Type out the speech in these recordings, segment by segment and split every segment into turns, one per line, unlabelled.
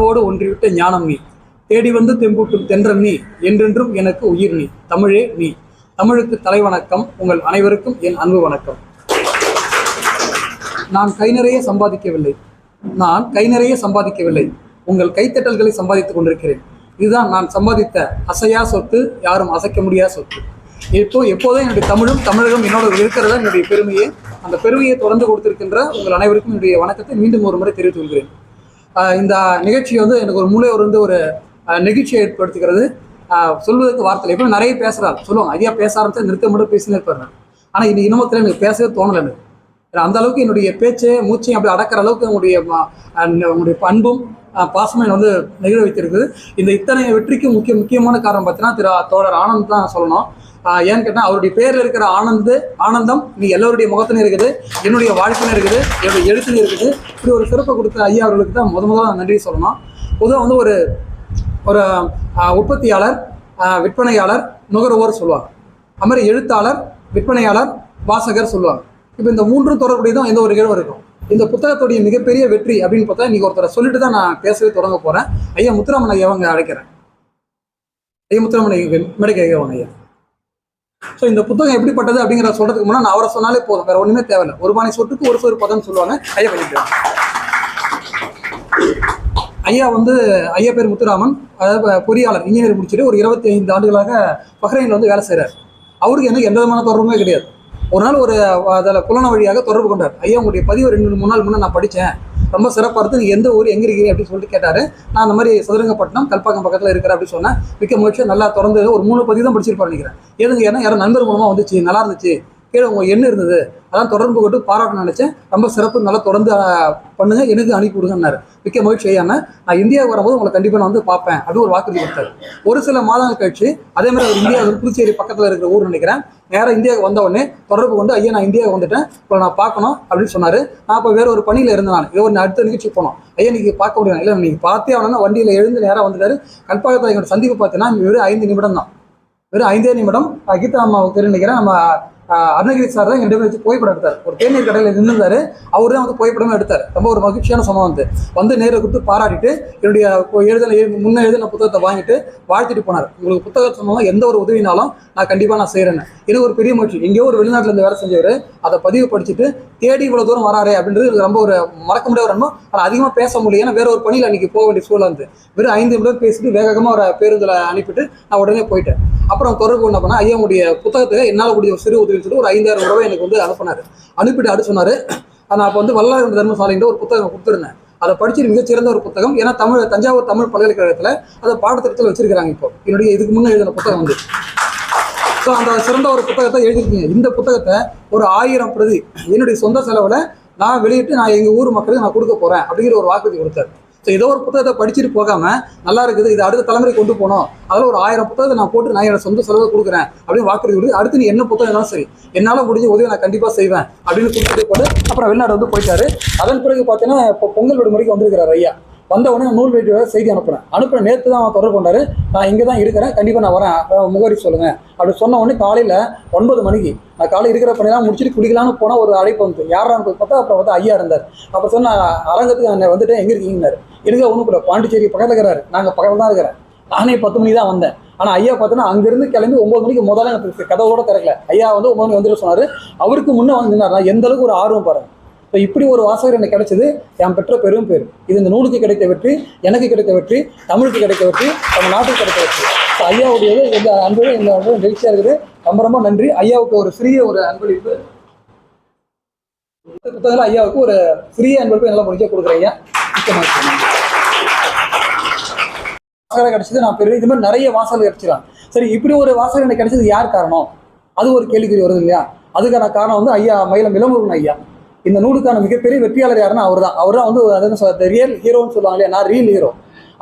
ஒன்றிவிட்ட ஞானம் நீ. தேடி வந்து தெம்பூட்டும் தென்றல் நீ. என்றென்றும் எனக்கு உயிர் நீ. தமிழே நீ. தமிழுக்கு தலைவணக்கம் உங்கள் அனைவருக்கும் என் அன்பு வணக்கம். நான் கை நிறைய சம்பாதிக்கவில்லை. நான் கை நிறைய சம்பாதிக்கவில்லை. உங்கள் கைத்தட்டல்களை சம்பாதித்துக் கொண்டிருக்கிறேன். இதுதான் நான் சம்பாதித்த அசையா சொத்து யாரும் அசைக்க முடியாத சொத்து. இப்போ எப்போதும் என்னுடைய தமிழும் தமிழகம் என்னோட இருக்கிறதா என்னுடைய பெருமையை அந்த பெருமையை தொடர்ந்து கொடுத்திருக்கின்ற உங்கள் அனைவருக்கும் என்னுடைய வணக்கத்தை மீண்டும் ஒரு முறை தெரிவித்துக் கொள்கிறேன். இந்த நிகழ்ச்சி வந்து எனக்கு ஒரு மூளை வந்து ஒரு நெகிழ்ச்சியை ஏற்படுத்துகிறது சொல்வதற்கு வார்த்தை இப்போ நிறைய பேசுகிறாரு சொல்லுவாங்க. ஐயா பேச ஆரம்பித்தா நிறுத்த மட்டும் பேசினே இருப்பாரு. ஆனால் இந்த இனமத்தில் எனக்கு பேசவே தோணலை எனக்கு. அந்த அளவுக்கு என்னுடைய பேச்சு மூச்சையும் அப்படி அடக்கிற அளவுக்கு உங்களுடைய உங்களுடைய பண்பும் பாசமும் என்னை வந்து நிகழ வைத்திருக்குது இந்த இத்தனை வெற்றிக்கு முக்கிய முக்கியமான காரணம் பார்த்தீங்கன்னா திரு தோழர் ஆனந்த் தான் சொல்லணும். ஏன்னு கேட்டால் அவருடைய பேரில் இருக்கிற ஆனந்து ஆனந்தம் நீ எல்லோருடைய முகத்திலும் இருக்குது. என்னுடைய வாழ்க்கையிலும் இருக்குது என்னுடைய எழுத்துலையும் இருக்குது. இப்படி ஒரு சிறப்பை கொடுத்த ஐயா அவர்களுக்கு தான் முத முதல்ல நான் நன்றி சொல்லணும். பொதுவாக வந்து ஒரு ஒரு உற்பத்தியாளர் விற்பனையாளர் நுகர்வோர் சொல்லுவாங்க. அது மாதிரி எழுத்தாளர் விற்பனையாளர் வாசகர் சொல்லுவாங்க. இப்போ இந்த மூன்றும் தொடர்புடையதும் எந்த ஒரு நிகழ்வு இருக்கும்? இந்த புத்தகத்துடைய மிகப்பெரிய வெற்றி அப்படின்னு பார்த்தா இன்னைக்கு ஒருத்தரை சொல்லிட்டு தான் நான் பேசவே தொடங்க போறேன். ஐயா முத்துராமன் ஐயாவை அழைக்கிறேன். ஐயா முத்துராமன் ஐயா மேடைக்கு ஐயாவங்க ஐயா. ஸோ இந்த புத்தகம் எப்படிப்பட்டது அப்படிங்கிற சொல்றதுக்கு முன்னாடி நான் அவரை சொன்னாலே போதும். வேற ஒண்ணுமே தேவையில்லை. ஒரு பானை சொட்டுக்கு ஒரு சொல் பதம் சொல்லுவாங்க. ஐயா பண்ணிட்டு ஐயா வந்து ஐயா பேர் முத்துராமன். அதாவது பொறியாளர் இன்ஜினியர் முடிச்சுட்டு ஒரு இருபத்தி ஐந்து ஆண்டுகளாக பஹ்ரைனில் வந்து வேலை செய்கிறார் அவருக்கு எனக்கு எந்த விதமான தொடர்புமே கிடையாது. ஒரு நாள் ஒரு அதில் புலன வழியாக தொடர்பு கொண்டார். ஐயா உங்களுடைய பதிவு ரெண்டு மூணு நாள் முன்னே நான் படித்தேன் ரொம்ப சிறப்பாக இருந்து நீங்கள் எந்த ஊர் எங்கே இருக்கிறீங்க அப்படின்னு சொல்லிட்டு கேட்டார். நான் அந்த மாதிரி சதுரங்கப்பட்டினம் கல்பாக்கம் பக்கத்தில் இருக்கிறேன் அப்படின்னு சொன்னேன். மிக்க முயற்சி நல்லா திறந்து ஒரு மூணு பதிவு தான் படிச்சிருப்பாரு நினைக்கிறேன். எதுங்க ஏன்னா யாரும் நண்பர் மூலமாக வந்துச்சு. நல்லா இருந்துச்சு. கீழே உங்க எண்ணு இருந்தது. அதான் தொடர்பு கொண்டு பாராட்ட நினைச்சேன். ரொம்ப சிறப்பு நல்லா தொடர்ந்து பண்ணுங்க. எனக்கு அனுப்பி கொடுங்கன்னாரு மிக்க மகிழ்ச்சி ஐயாண்ணா நான் இந்தியாவுக்கு வரும்போது உங்களை கண்டிப்பாக நான் வந்து பார்ப்பேன். அப்படின்னு ஒரு வாக்குறுதி கொடுத்தாரு. ஒரு சில மாதங்கள் கழிச்சு அதே மாதிரி அவர் இந்தியா புதுச்சேரி பக்கத்தில் இருக்கிற ஊர் நினைக்கிறேன். நேராக இந்தியாவுக்கு வந்த உடனே தொடர்பு கொண்டு ஐயா நான் இந்தியாவுக்கு வந்துட்டேன். இப்போ நான் பார்க்கணும் அப்படின்னு சொன்னாரு. நான் இப்போ வேற ஒரு பணியில் இருந்தேன் நான். ஒரு அடுத்த நிகழ்ச்சி போனோம். ஐயா நீங்க பார்க்க முடியும் இல்லை நீங்க பார்த்தே ஆகணும்னா வண்டியில் எழுந்து நேராக வந்துட்டாரு. கல்பாக்கத்தில் எங்களோட சந்திப்பு பார்த்தீங்கன்னா வெறும் ஐந்து நிமிடம் தான். வெறும் ஐந்தே நிமிடம். கீதா அம்மாவுக்கு நினைக்கிறேன். நம்ம அருணகிரி சார் தான் ரெண்டு பேரும் வச்சு புகைப்படம் எடுத்தார். ஒரு தேநீர் கடையில் நின்றுந்தாரு அவர் தான் வந்து புகைப்படமே எடுத்தார். ரொம்ப ஒரு மகிழ்ச்சியான சம்பவம் வந்து வந்து நேரில் கொடுத்து பாராட்டிட்டு என்னுடைய இப்போ எழுதின முன்ன எழுதின புத்தகத்தை வாங்கிட்டு வாழ்த்திட்டு போனார். உங்களுக்கு புத்தக சொன்னாலும் எந்த ஒரு உதவினாலும் நான் கண்டிப்பாக நான் செய்கிறேன்னு இது ஒரு பெரிய மகிழ்ச்சி. எங்கேயோ ஒரு வெளிநாட்டில் இருந்து வேலை செஞ்சவர் அதை பதிவு படிச்சுட்டு தேடி இவ்வளோ தூரம் வராரே அப்படின்றது ரொம்ப ஒரு மறக்க முடியாத ஒரு அனுபவம். ஆனால் அதிகமாக பேச முடியல. ஏன்னா வேற ஒரு பணியில் அன்றைக்கி போக வேண்டிய சூழல் வந்து. வெறும் ஐந்து நிமிடம் பேசிட்டு வேகமாக ஒரு பேருந்தில் அனுப்பிட்டு நான் உடனே போயிட்டேன். அப்புறம் தொடர்பு என்ன பண்ணால் ஐயா புத்தகத்தை என்னால் கூடிய சிறு உதவி உதவின்னு சொல்லி ஒரு ஐந்தாயிரம் ரூபாய் எனக்கு வந்து அனுப்பினார் அனுப்பிட்டு அடுத்து சொன்னாரு நான் அப்போ வந்து வல்லாரண்ட தர்மசாலைன்ற ஒரு புத்தகம் கொடுத்துருந்தேன். அதை படிச்சு மிகச்சிறந்த ஒரு புத்தகம். ஏன்னா தமிழ் தஞ்சாவூர் தமிழ் பல்கலைக்கழகத்தில் அதை பாடத்திட்டத்தில் வச்சிருக்கிறாங்க இப்போ. என்னுடைய இதுக்கு முன்னே எழுதின புத்தகம் வந்து ஸோ அந்த சிறந்த ஒரு புத்தகத்தை எழுதியிருக்கீங்க. இந்த புத்தகத்தை ஒரு ஆயிரம் பிரதி என்னுடைய சொந்த செலவில் நான் வெளியிட்டு நான் எங்கள் ஊர் மக்களுக்கு நான் கொடுக்க போகிறேன் அப்படிங்கிற ஒரு வாக்குறுதி கொடுத்தாரு. ஸோ ஏதோ ஒரு புத்தகத்தை படிச்சுட்டு போகாம நல்லா இருக்குது இது அடுத்த தலைமுறைக்கு கொண்டு போகணும். அதில் ஒரு ஆயிரம் புத்தகத்தை நான் போட்டு நான் என்னோட சொந்த செலவு கொடுக்குறேன் அப்படின்னு வாக்குறுதி கொடுத்து அடுத்து நீ என்ன புத்தகம் இருந்தாலும் சரி என்னால் முடிஞ்ச உதவி நான் கண்டிப்பாக செய்வேன் அப்படின்னு கொடுத்துட்டு போட்டு அப்புறம் வெளிநாடு வந்து போயிட்டாரு. அதன் பிறகு பார்த்தீங்கன்னா இப்போ பொங்கல் விடுமுறைக்கு வந்திருக்கிறார் ஐயா. வந்த உடனே நூல் வேட்டியோட செய்தி அனுப்புகிறேன் அனுப்புற நேற்று தான் அவன் தொடர்பு கொண்டாரு. நான் இங்கே தான் இருக்கிறேன். கண்டிப்பாக நான் வரேன். முகவரி சொல்லுங்கள் அப்படி சொன்ன உடனே காலையில் ஒன்பது மணிக்கு நான் காலையில் இருக்கிற பணியெல்லாம் முடிச்சுட்டு குடிக்கலாம்னு போனால் ஒரு அழைப்பு வந்து யாரான்னு பார்த்தா அப்புறம் வந்து ஐயா இருந்தார். அப்போ சொன்ன அரங்கத்துக்கு நான் வந்துட்டு எங்கே இருக்கீங்கன்னாரு. எனக்கு ஒன்றும் கூட பாண்டிச்சேரி பக்கத்தில் இருக்கிறாரு. நாங்கள் பக்கத்தில் தான் இருக்கிறேன் நானே பத்து மணி தான் வந்தேன். ஆனால் ஐயா பார்த்தோன்னா அங்கேருந்து கிளம்பி ஒம்பது மணிக்கு முதல்ல எனக்கு கதவோட திறக்கல. ஐயா வந்து ஒம்பது மணி வந்துட்டு சொன்னார். அவருக்கு முன்னே வந்து நின்னார். நான் எந்த அளவுக்கு ஒரு ஆர்வம் பாருங்கள் இப்போ இப்படி ஒரு வாசகர் எனக்கு கிடைச்சது என் பெற்ற பெரும் பேர். இது இந்த நூலுக்கு கிடைத்த வெற்றி எனக்கு கிடைத்த வெற்றி தமிழுக்கு கிடைத்த வெற்றி நம்ம நாட்டுக்கு கிடைத்த வெற்றி. ஸோ ஐயாவுடையது எங்கள் அன்பு இந்த அன்பு நிகழ்ச்சியாக இருக்குது. ரொம்ப ரொம்ப நன்றி. ஐயாவுக்கு ஒரு சிறிய ஒரு அன்பளிப்பு. புத்தகங்கள் ஐயாவுக்கு ஒரு சிறிய அன்பளிப்பு நல்லா முடிஞ்ச கொடுக்குறேன் ஐயா. மிக்க மகிழ்ச்சி. கிடைச்சது நான் பெரிய இது மாதிரி நிறைய வாசகர் கிடைச்சிடான் சரி இப்படி ஒரு வாசகர் எனக்கு கிடைச்சது யார் காரணம்? அது ஒரு கேள்விக்குறி வருது இல்லையா? அதுக்கான காரணம் வந்து ஐயா மயிலம் இளமுருகன் ஐயா. இந்த நூலுக்கான மிகப்பெரிய வெற்றியாளர் யாருன்னா அவர் தான் அவர் தான் வந்து அதாவது ரியல் ஹீரோன்னு சொல்லுவாங்க இல்லையா? நான் ரியல் ஹீரோ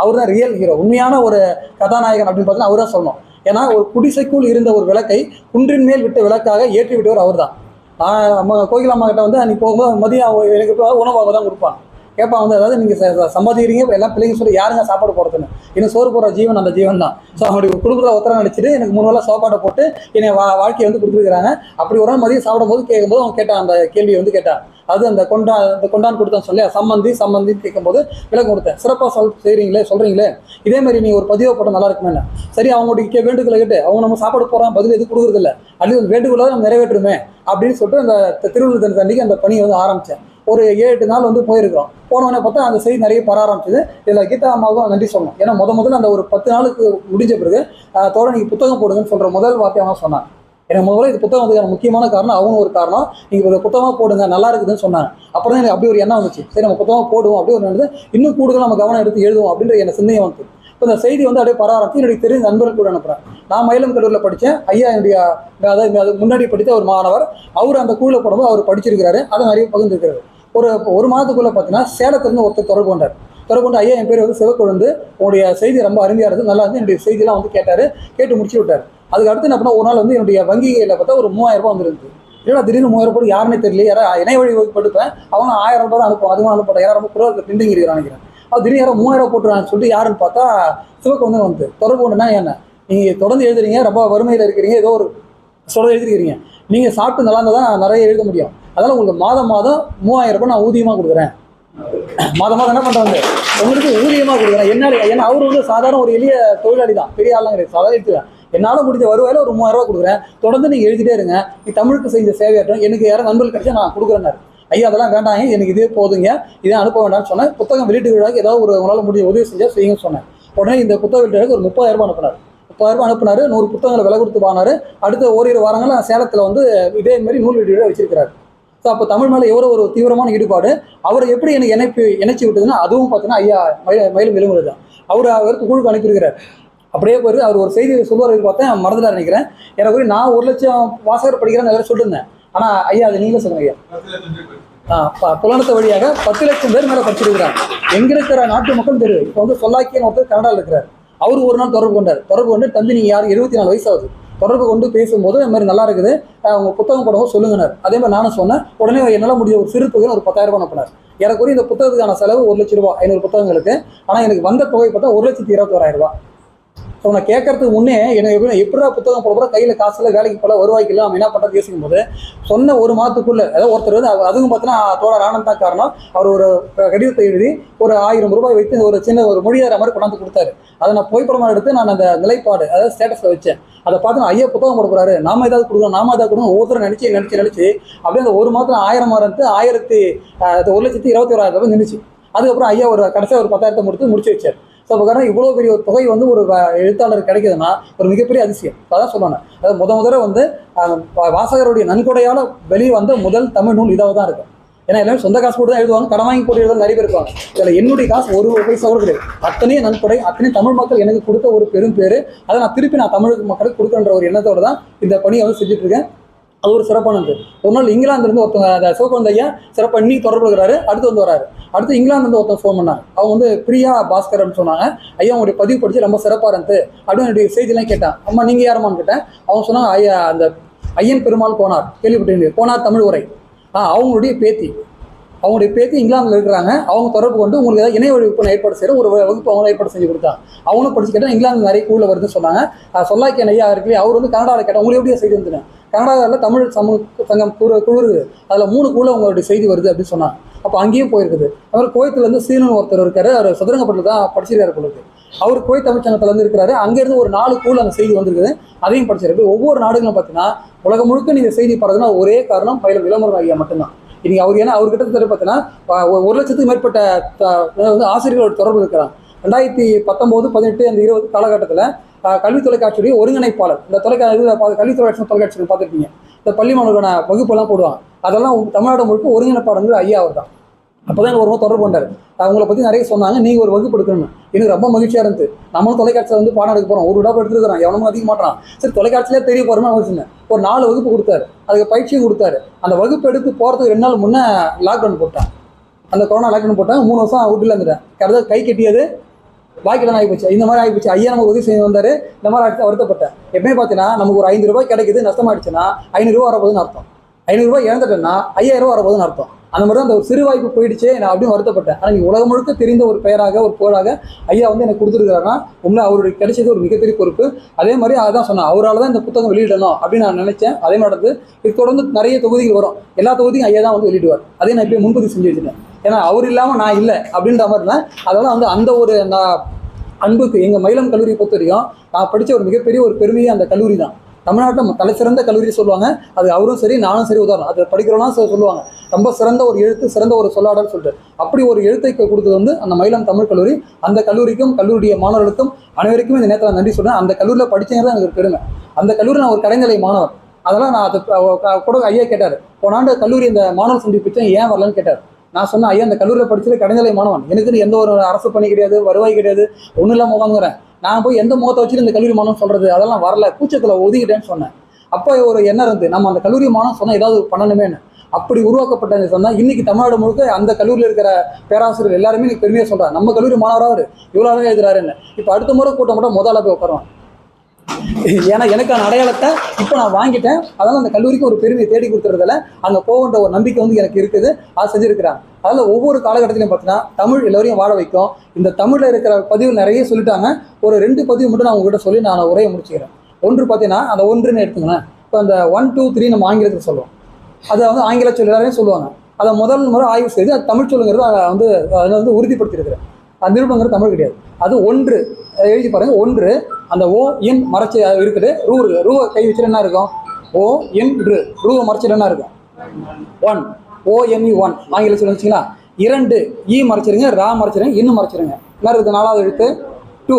அவர் தான் ரியல் ஹீரோ உண்மையான ஒரு கதாநாயகன் அப்படின்னு பார்த்தீங்கன்னா அவர் தான் சொல்லணும். ஏன்னா ஒரு குடிசைக்குள் இருந்த ஒரு விளக்கை குன்றின் மேல் விட்ட விளக்காக ஏற்றி விட்டவர் அவர் தான் நான் கிட்ட வந்து அன்னைக்கு போகும்போது மதியம் எனக்கு உணவாக தான் கொடுப்பான் கேட்பான் வந்து அதாவது நீங்கள் சம்பாதிக்கிறீங்க எல்லாம் பிள்ளைங்க சொல்லி யாருங்க சாப்பாடு போடுறதுன்னு? இன்னும் சோறு போடுற ஜீவன் அந்த ஜீவன் தான் ஸோ அவனுடைய குடும்பத்தில் ஒத்தரம் நினச்சிட்டு எனக்கு மூணு வேலை சாப்பாடை போட்டு என்னை வா வாழ்க்கையை வந்து கொடுத்துருக்குறாங்க. அப்படி ஒரு நாள் மதியம் சாப்பிடும்போது கேட்கும்போது அவன் கேட்டான் அந்த கேள்வியை வந்து கேட்டான் அது அந்த கொண்டா அந்த கொண்டான் கொடுத்தான் சொல்லி சம்மந்தி சம்மந்தின்னு கேட்கும்போது விளக்கம் கொடுத்தேன். சிறப்பாக சொல் செய்கிறீங்களே சொல்கிறீங்களே இதே மாதிரி நீ ஒரு பதிவை போட்டால் நல்லா இருக்குமே சரி அவங்களுடைய கே வேண்டுகோளை கேட்டு அவங்க நம்ம சாப்பாடு போகிறான் பதில் எதுவும் கொடுக்குறதில்ல. அல்லது வேண்டுகோளாக நம்ம நிறைவேற்றுமே அப்படின்னு சொல்லிட்டு அந்த திருவள்ளுவர் தினத்து அந்த பணியை வந்து ஆரம்பித்தேன் ஒரு ஏழு எட்டு நாள் வந்து போயிருக்கிறோம். போனவொடனே பார்த்தா அந்த செய்தி நிறைய பர ஆரம்பிச்சது. இதில் கீதா அம்மாவுக்கும் நன்றி சொல்லணும். ஏன்னா முத முதல்ல அந்த ஒரு பத்து நாளுக்கு முடிஞ்ச பிறகு ஆஹ், தோட நீங்கள் புத்தகம் போடுங்கன்னு சொல்கிற முதல் வார்த்தை அவங்க சொன்னாங்க. எனக்கு முதல்ல இது புத்தகம் வந்ததுக்கான முக்கியமான காரணம் அவங்க ஒரு காரணம். நீங்கள் ஒரு புத்தகமாக போடுங்க நல்லா இருக்குதுன்னு சொன்னாங்க. அப்புறம் தான் எனக்கு அப்படி ஒரு எண்ணம் வந்துச்சு. சரி நம்ம புத்தகம் போடுவோம் அப்படி ஒரு நினைச்சு இன்னும் கூடுதல் நம்ம கவனம் எடுத்து எழுதுவோம் அப்படின்ற என்ன சிந்தனை வந்து இப்போ இந்த செய்தி வந்து அப்படியே பர ஆரம்பிச்சு என்னுடைய தெரிஞ்ச நண்பர்கள் கூட அனுப்புகிறேன் நான் மயிலம் கல்லூரியில் படித்தேன் ஐயா என்னுடைய அதாவது அதுக்கு முன்னாடி படித்த ஒரு மாணவர். அவர் அந்த குழுவில் போடும்போது அவர் படிச்சிருக்கிறாரு. அதை நிறைய பகிர்ந்துருக்கிறாரு ஒரு ஒரு மாதத்துக்குள்ளே பார்த்தீங்கன்னா சேலத்துலேருந்து ஒருத்தர் தொடர்பு கொண்டார். தொடர்பு கொண்டு ஐயா என் பேர் வந்து சிவக்குழந்து. உங்களுடைய செய்தி ரொம்ப அருமையாக இருந்தது. நல்லா இருந்து என்னுடைய செய்தியெல்லாம் வந்து கேட்டார். கேட்டு முடிச்சு விட்டார். அதுக்கு அடுத்து என்ன பண்ணால் ஒரு நாள் வந்து என்னுடைய வங்கியில் பார்த்தா ஒரு மூவாயிரம் ரூபாய் வந்துருந்து இல்லைனா திடீர்னு மூவாயிரம் ரூபாய் யாருன்னே தெரியல யாராவது இணைய வழி படுப்பேன் அவங்க ஆயிரம் ரூபாய் தான் அனுப்பும் அதுவும் அனுப்பட்டேன் யாரும் ரொம்ப குரல் பிண்டிங் இருக்கிறான் நினைக்கிறேன். திடீர்னு மூவாயிரம் போட்டுருவாங்க சொல்லி சொல்லிட்டு யாருன்னு பார்த்தா சிவக்கு வந்து வந்து தொடர்பு ஒன்றுனா என்ன? நீங்கள் தொடர்ந்து எழுதுறீங்க ரொம்ப வறுமையில் இருக்கிறீங்க ஏதோ ஒரு சொல்ல எழுதிருக்கிறீங்க. நீங்கள் சாப்பிட்டு நல்லா இருந்தால் தான் நிறைய எழுத முடியும். அதனால் உங்களுக்கு மாதம் மாதம் மூவாயிரம் ரூபாய் நான் ஊதியமாக கொடுக்குறேன். மாதம் மாதம் என்ன பண்ணுறாங்க உங்களுக்கு ஊதியமாக கொடுக்குறேன். என்னால் ஏன்னா அவர் வந்து சாதாரண ஒரு எளிய தொழிலாளி தான். பெரிய ஆள்லாம் கிடையாது. சாதாரண எடுத்துக்கிறேன் என்னால் முடிஞ்ச வருவாயில் ஒரு மூவாயிரம் ரூபா கொடுக்குறேன். தொடர்ந்து நீங்கள் எழுதிட்டே இருங்க. நீ தமிழுக்கு செஞ்ச சேவையாட்டும் எனக்கு யாரும் நண்பர்கள் கிடைச்சா நான் கொடுக்குறேன்னாரு. ஐயா அதெல்லாம் வேண்டாங்க எனக்கு இதே போதுங்க. இதை அனுப்ப வேண்டாம்னு சொன்னேன். புத்தகம் வெளியீட்டு விழாக்கு ஏதாவது ஒரு உங்களால் முடிஞ்ச உதவி செஞ்சால் செய்யுங்கன்னு சொன்னேன். உடனே இந்த புத்தக வெளியீட்டு ஒரு முப்பதாயிரம் ரூபாய் அனுப்புனார். முப்பதாயிரம் ரூபாய் அனுப்புனாரு நூறு புத்தகங்களை விலை கொடுத்து வாங்கினார். அடுத்த ஓரிரு வாரங்கள் சேலத்தில் வந்து இதே மாதிரி நூல் வெளியீடு வச்சிருக்கிறார். ஸோ அப்போ தமிழ் மேலே எவ்வளோ ஒரு தீவிரமான ஈடுபாடு அவர் எப்படி எனக்கு இணைப்பு இணைச்சி விட்டதுன்னா அதுவும் பார்த்தீங்கன்னா ஐயா மயில் மயிலும் விழுங்குறது தான். அவர் அவருக்கு குழுக்கு அனுப்பியிருக்கிறார். அப்படியே போயிரு அவர் ஒரு செய்தி சொல்லுவார் பார்த்தேன் மறந்துட்டார் நினைக்கிறேன். எனக்கு நான் ஒரு லட்சம் வாசகர் படிக்கிறேன்னு வேறு சொல்லிருந்தேன். ஆனால் ஐயா அது நீங்களே சொல்லுங்க ஐயா. புலனத்தை வழியாக பத்து லட்சம் பேர் மேலே படிச்சிருக்கிறார். எங்க இருக்கிற நாட்டு மக்கள் தெரியும் இப்போ வந்து சொல்லாக்கியன் ஒருத்தர் கனடாவில் இருக்கிறார். அவர் ஒரு நாள் தொடர்பு கொண்டார். தொடர்பு கொண்டு தம்பி நீங்கள் யார்? இருபத்தி நாலு வயசு ஆகுது. தொடர்பு கொண்டு பேசும்போது இந்த மாதிரி நல்லா இருக்குது. அவங்க புத்தகம் போடவும் சொல்லுங்கனார் அதே மாதிரி நானும் சொன்னேன். உடனே என்னால் முடிஞ்ச ஒரு சிறு தொகையில் ஒரு பத்தாயிரம் ரூபாய் அனுப்பினார். எனக்குரிய இந்த புத்தகத்துக்கான செலவு ஒரு லட்ச ரூபா ஐநூறு புத்தகங்களுக்கு. ஆனால் எனக்கு வந்த தொகை பார்த்தா ஒரு லட்சத்தி இருபத்தோராயிரம் ரூபாய். அவனை நான் கேட்கறதுக்கு முன்னே எனக்கு எப்படி எப்படா புத்தகம் போட போகிற கையில் காசுல வேலைக்கு போல வருவாய்க்கு இல்லை அவன் என்ன பண்ணுறது யோசிக்கும் போது சொன்ன ஒரு மாதத்துக்குள்ள ஏதோ ஒருத்தர் வந்து அதுவும் பார்த்தீங்கன்னா தோழர் ஆனந்த் தான் காரணம். அவர் ஒரு கடிதத்தை எழுதி ஒரு ஆயிரம் ரூபாய் வைத்து ஒரு சின்ன ஒரு மொழியார மாதிரி கொண்டாந்து கொடுத்தாரு. அதை நான் புகைப்படமாக எடுத்து நான் அந்த நிலைப்பாடு அதாவது ஸ்டேட்டஸில் வச்சேன். அதை பார்த்து நான் ஐயா புத்தகம் போட நாம ஏதாவது கொடுக்கணும் நாம ஏதாவது கொடுக்கணும் ஒவ்வொருத்தரும் நினச்சி நினச்சி நினச்சி அப்படியே அந்த ஒரு மாதம் ஆயிரம் ஆரம்பித்து ஆயிரத்தி ஒரு லட்சத்தி இருபத்தி ஓராயிரம் ரூபாய் நின்றுச்சு அதுக்கப்புறம் ஐயா ஒரு கடைசியாக ஒரு பத்தாயிரத்தை முடித்து முடிச்சு வச்சார். ஸோ அப்போ காரணம் இவ்வளோ பெரிய ஒரு தொகை வந்து ஒரு எழுத்தாளர் கிடைக்குதுன்னா ஒரு மிகப்பெரிய அதிசயம். அதான் சொல்லுவாங்க அதாவது முத முதல்ல வந்து வாசகருடைய நன்கொடையால் வெளியே வந்த முதல் தமிழ் நூல் இதாக தான் இருக்கும் ஏன்னா எல்லாமே சொந்த காசு போட்டு தான் எழுதுவாங்க கடன் வாங்கி போட்டு எழுதுவாங்க நிறைய பேர் இருப்பாங்க. இதில் என்னுடைய காசு ஒரு பைசா கூட கிடையாது. அத்தனையும் நன்கொடை அத்தனையும் தமிழ் மக்கள் எனக்கு கொடுத்த ஒரு பெரும் பேர். அதை நான் திருப்பி நான் தமிழ் மக்களுக்கு கொடுக்கன்ற ஒரு எண்ணத்தோடு தான் இந்த பணியை வந்து செஞ்சுட்டு இருக்கேன். அது ஒரு சிறப்பானது. ஒரு நாள் இங்கிலாந்துலேருந்து ஒருத்தவங்க அந்த சிவகுந்த ஐயா சிறப்பாக இன்னி தொடர்பு இருக்கிறாரு அடுத்து வந்து வராரு அடுத்து இங்கிலாந்துலேருந்து ஒருத்தன் ஃபோன் பண்ணாங்க. அவங்க வந்து பிரியா பாஸ்கர்னு சொன்னாங்க. ஐயா உங்களுடைய பதிவு படித்து ரொம்ப சிறப்பாக இருந்தது அப்படின்னு என்னுடைய செய்திலாம் கேட்டேன். அம்மா நீங்கள் யாரம்மான்னு கேட்டேன். அவங்க சொன்னாங்க ஐயா அந்த ஐயன் பெருமாள் கோனார் கேள்விப்பட்டீங்க கோனார் தமிழ் உரை. ஆ அவங்களுடைய பேத்தி. அவங்களுடைய பேத்தி இங்கிலாந்தில் இருக்கிறாங்க. அவங்க தொடர்பு கொண்டு உங்களுக்கு ஏதாவது இணைய வகுப்பு ஏற்பாடு செய்கிற ஒரு வகுப்பு அவங்க ஏற்பாடு செஞ்சு கொடுத்தாங்க அவங்களும் படிச்சு கேட்டால் இங்கிலாந்து நிறைய கூல வருதுன்னு சொன்னாங்க. அஹ் சொல்லாக்கியன் ஐயா இருக்குல்லையே அவர் வந்து கனடாவில் கேட்டால் உங்களுக்கு எப்படியா செய்து வந்துட்டேன் கனடாவில் தமிழ் சமூக சங்கம் குழு குழு அதில் மூணு குழு அவங்களுடைய செய்தி வருது அப்படின்னு சொன்னாங்க. அப்போ அங்கேயும் போயிருக்குது. அப்புறம் கோயத்துலேருந்து சீனன் ஒருத்தர் இருக்காரு. அவர் சதுரங்கப்பட்டில் தான் படிச்சிருக்காரு பொழுது அவர் கோய் தமிழ்ச்சங்கத்துலேருந்து இருக்கிறாரு. அங்கேருந்து ஒரு நாலு கூழ் அந்த செய்தி வந்திருக்குது. அதையும் படிச்சிருக்கு ஒவ்வொரு நாடுகளும் பார்த்தீங்கன்னா உலகம் முழுக்க நீங்கள் செய்தி படுறதுன்னா ஒரே காரணம் பயில விளம்பரம் ஐயா மட்டும்தான். இன்னைக்கு அவர் ஏன்னா அவர் கிட்ட பார்த்தீங்கன்னா ஒரு- லட்சத்துக்கு மேற்பட்ட வந்து ஆசிரியர்களோட தொடர்பு இருக்கிறாங்க. ரெண்டாயிரத்தி பத்தொம்போது பதினெட்டு அந்த இருபது காலகட்டத்தில் கல்வி தொலைக்காட்சியுடைய ஒருங்கிணைப்பாளர். இந்த தொலைக்காட்சி கல்வி தொலைக்காட்சி தொலைக்காட்சிகள் பார்த்துருப்பீங்க இந்த பள்ளி மாணவர்களான வகுப்பெல்லாம் போடுவாங்க. அதெல்லாம் தமிழ்நாடு முழுக்க ஒருங்கிணைப்பாளர் ஐயா அவர் தான் அப்போ தான் ஒரு தொடர்பு கொண்டார். அவங்கள பற்றி நிறைய சொன்னாங்க. நீங்கள் ஒரு வகுப்பு எடுக்கணும் எனக்கு ரொம்ப மகிழ்ச்சியாக இருந்துச்சு. நம்மளும் தொலைக்காட்சியில் வந்து பாடம் எடுக்க போகிறோம் ஒரு விடாப்பு எடுத்துருக்கிறோம். எவனும் அதிக மாட்டான் சரி தொலைக்காட்சியிலே தெரிய போகிறோம்னு வச்சுருந்தேன் ஒரு நாலு வகுப்பு கொடுத்தாரு. அதுக்கு பயிற்சியும் கொடுத்தாரு. அந்த வகுப்பு எடுத்து போகிறதுக்கு ரெண்டு நாள் முன்னே லாக்டவுன் போட்டான் அந்த கொரோனா லாக்டவுன் போட்டேன் மூணு வருஷம் வீட்டில் இருந்துட்டேன். கருத கை கட்டியது வாய்க்கெல்லாம் ஆகி போச்சு. இந்த மாதிரி ஆகி போச்சு. ஐயா நமக்கு உதவி செய்து வந்தாரு. இந்த மாதிரி ஆச்சு வருத்தப்பட்டேன் எப்பவுமே பார்த்தீங்கன்னா நமக்கு ஒரு ஐநூறு ரூபாய் கிடைக்குது நஷ்டமாயிடுச்சுன்னா ஐநூறுரூவா வரப்போகுதுன்னு அர்த்தம். ஐநூறுரூவா இழந்துட்டேன்னா ஐயாயிரம் ரூபா வரப்போகுதுன்னு அர்த்தம். அந்த மாதிரி தான் அந்த ஒரு சிறு வாய்ப்பு போயிடுச்சே நான் அப்படியும் வருத்தப்பட்டேன். ஆனால் நீ உலகம் முழுக்க தெரிந்த ஒரு பெயராக ஒரு புகழாக ஐயா வந்து எனக்கு கொடுத்துருக்காருன்னா உண்மை அவருடைய கிடைச்சது ஒரு மிகப்பெரிய பொறுப்பு. அதே மாதிரி அதான் சொன்னேன் அவரால் தான் இந்த புத்தகம் வெளியிடணும் அப்படின்னு நான் நினைச்சேன். அதே மாதிரி நடந்து இது தொடர்ந்து நிறைய தொகுதிகள் வரும். எல்லா தொகுதியும் ஐயா தான் வந்து வெளியிடுவார். அதே நான் இப்போ முன்பதிவு செஞ்சு வச்சுட்டேன். ஏன்னா அவர் இல்லாமல் நான் இல்லை அப்படின்ற மாதிரி தான் அதனால வந்து அந்த ஒரு நான் அன்புக்கு எங்கள் மயிலம் கல்லூரியை பொறுத்த வரைக்கும் நான் படித்த ஒரு மிகப்பெரிய ஒரு பெருமையே அந்த கல்லூரி தான். தமிழ்நாட்டில் தலை சிறந்த கல்லூரி சொல்லுவாங்க. அது அவரும் சரி நானும் சரி உதாரணம். அதை படிக்கிறோம்னா சொல்லுவாங்க. ரொம்ப சிறந்த ஒரு எழுத்து சிறந்த ஒரு சொல்லாடல் சொல்லிட்டு. அப்படி ஒரு எழுத்தை கொடுத்தது வந்து அந்த மயிலம் தமிழ் கல்லூரி. அந்த கல்லூரிக்கும் கல்லூரிய மாணவர்களுக்கும் அனைவருக்கும் இந்த நேரத்தில் நன்றி சொல்றேன். அந்த கல்லூரியில் படிச்சேங்கிறது எனக்கு ஒரு பெருமை. அந்த கல்லூரியில் நான் ஒரு கடைநிலை மாணவர். அதெல்லாம் நான் அது கூட ஐயா கேட்டார். போன ஆண்டு கல்லூரி இந்த மாணவர் சந்திப்பிச்சேன் ஏன் வரலன்னு கேட்டார். நான் சொன்னேன் ஐயா அந்த கல்லூரியில் படிச்சது கடைநிலை மாணவன். எனக்குன்னு எந்த ஒரு அரசு பணி கிடையாது வருவாய் கிடையாது ஒன்றும் இல்லாமல் உட்காந்துக்கிறேன் நான் போய் எந்த முகத்தை வச்சுட்டு இந்த கல்லூரி மாணவன் சொல்கிறது அதெல்லாம் வரல. கூச்சத்தில் ஒதுக்கிட்டேன்னு சொன்னேன். அப்போ ஒரு எண்ணம் இருந்து நம்ம அந்த கல்லூரி மாணவன் சொன்னால் ஏதாவது பண்ணணுமேனு அப்படி உருவாக்கப்பட்டது சொன்னால் இன்னைக்கு தமிழ்நாடு முழுக்க அந்த கல்லூரியில் இருக்கிற பேராசிரியர் எல்லாருமே எனக்கு பெருமையாக சொல்கிறார் நம்ம கல்லூரி மாணவராக அவர்? இவ்வளோ அழகாக எழுதுறாருன்னு. இப்போ அடுத்த முறை கூட்டம் மட்டும் முதல்ல போய் உட்காருவான். ஏன்னா எனக்கான அடையாளத்தை இப்போ நான் வாங்கிட்டேன். அதனால் அந்த கல்லூரிக்கு ஒரு பெருமையை தேடி கொடுத்துறதுல அங்கே போகின்ற ஒரு நம்பிக்கை வந்து எனக்கு இருக்குது. அதை செஞ்சிருக்கிறாங்க அதில் ஒவ்வொரு காலகட்டத்திலையும் பார்த்தீங்கன்னா தமிழ் எல்லோரையும் வாழ வைக்கும். இந்த தமிழில் இருக்கிற பதிவு நிறைய சொல்லிட்டாங்க. ஒரு ரெண்டு பதிவு மட்டும் நான் உங்ககிட்ட சொல்லி நான் உரையை முடிச்சுக்கிறேன். ஒன்று பார்த்தீங்கன்னா அந்த ஒன்றுன்னு எடுத்துங்களேன் இப்போ அந்த ஒன் டூ த்ரீ நம்ம ஆங்கிலத்தில் சொல்லுவோம். அதை வந்து ஆங்கில சொல் எல்லாரையும் சொல்லுவாங்க. அதை முதல் முறை ஆய்வு செய்து அது தமிழ் சொல்லுங்கிறது அதை வந்து அதை வந்து உறுதிப்படுத்தியிருக்கிறேன். அது நிருபங்கிறது தமிழ் கிடையாது. அது ஒன்று. எழுதி பாருங்கள் ஒன்று. அந்த ஓ என் மறைச்சி இருக்குது. ரூ இருக்கு ரூவை கை வச்சுட்டு என்ன இருக்கும்? ஓ என் ரு. ரூவை மறைச்சிட்டு என்ன இருக்கும்? One. O N E one. ஆங்கில சொல்லுங்களா இரண்டு. இ மறைச்சிருங்க ரா மறைச்சிருங்க இன்னும் மறைச்சிருங்க. என்ன இருக்குது? நாலாவது எழுத்து. Two.